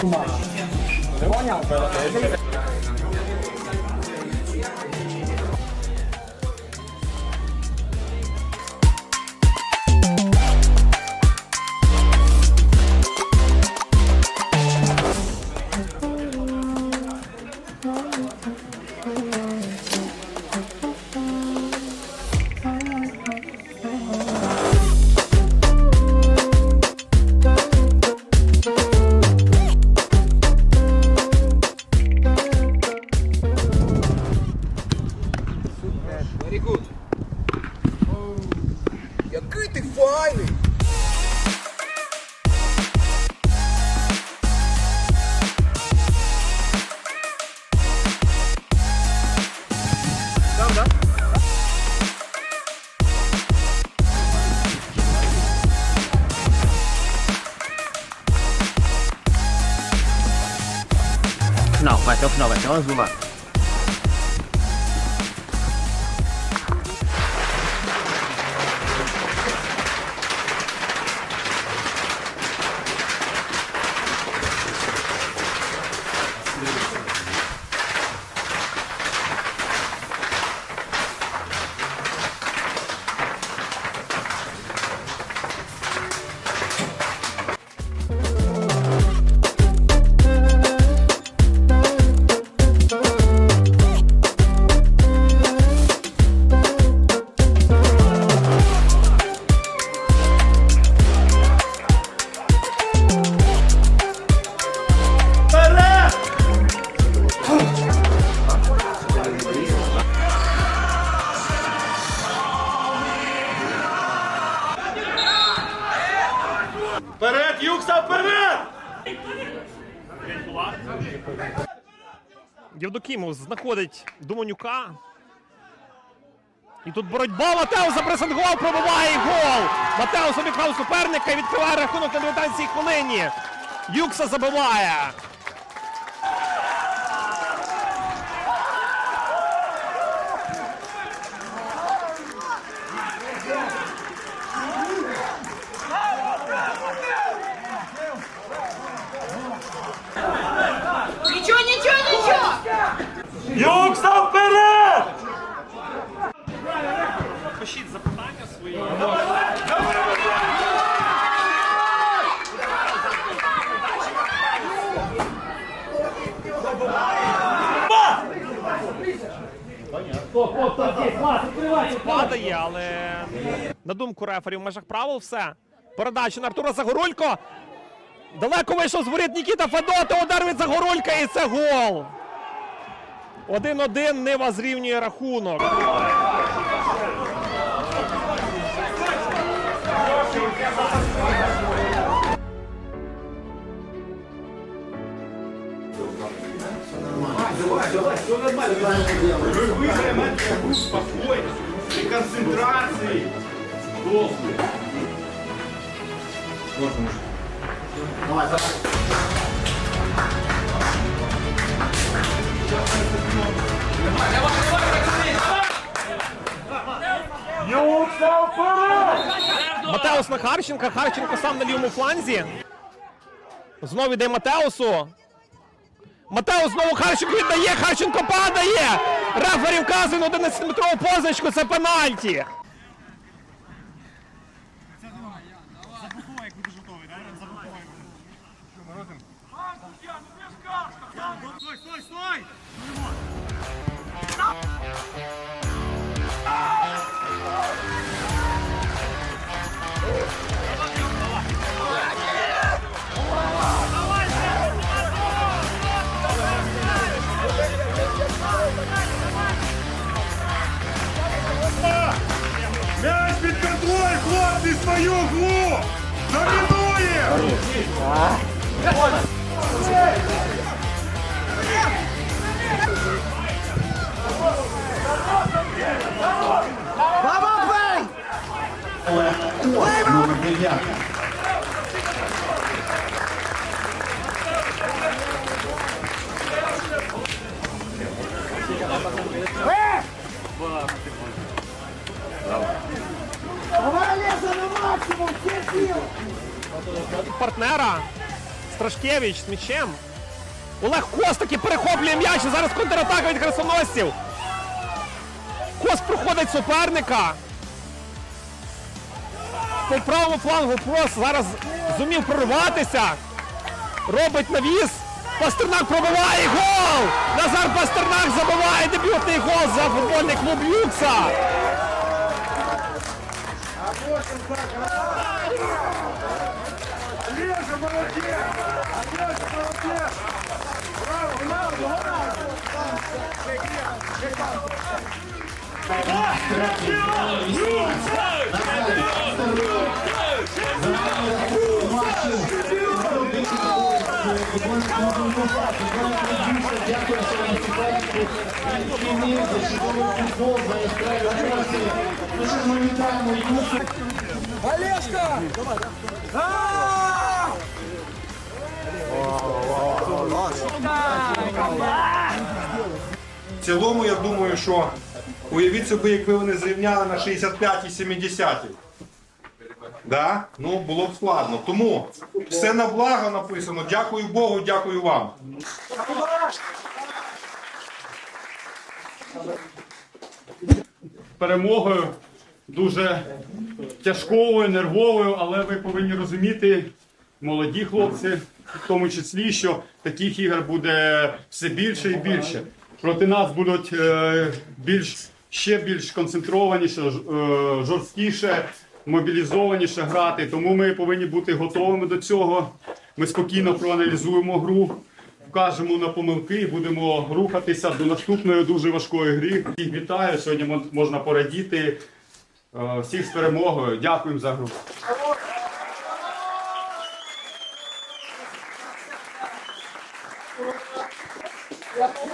그만. 뭐냐? final, vai até o final, vai até o azul lá. Євдокімов знаходить Думанюка. І тут боротьба. Матеус запресингував, пробиває і гол. Матеус обіграв суперника і відкриває рахунок на 19-й хвилині. Юкса забиває. Падає, але на думку рефері в межах правил все. Передача на Артура Загорулько. Далеко вийшов з воріт Нікіта Федота, удар від Загорулька і це гол. 1-1 Нива зрівнює рахунок. И концентрации. Юкса, вперед! Матеус на Харченка. Харченко сам на лівому фланзі. Знову йде Матеусу. Матеус знову Харченко віддає. Харченко падає. Рефері вказує на 11-метрову позначку. Це пенальті. Мяч дня. Партнера Страшкевич з м'ячем. Олег Кос таки перехоплює м'яч. Зараз контратака від красоносців! Кост проходить суперника. По правому флангу Прос зараз зумів прорватися. Робить навіс. Пастернак пробиває гол! Назар Пастернак забиває дебютний гол за футбольний клуб Юкса. Дякую, що наступаєте. За чудовий футбол, за яскраві емоції. Ну що ж ми вітаємо Юсу. Олешка! А! В цілому, я думаю, що уявіть собі, якби вони зрівняли на 65 і 70. Да? Ну, було б складно. Тому все на благо написано. Дякую Богу, дякую вам. перемогою, дуже тяжкою, нервовою, але ви повинні розуміти, молоді хлопці, в тому числі, що таких ігор буде все більше і більше. Проти нас будуть е, більш ще більш концентрованіше, е, жорсткіше, мобілізованіше грати. Тому ми повинні бути готовими до цього. Ми спокійно проаналізуємо гру, вкажемо на помилки і будемо рухатися до наступної дуже важкої гри. Всіх вітаю. Сьогодні можна порадіти. Е, Всіх з перемогою. Дякуємо за гру. Thank What?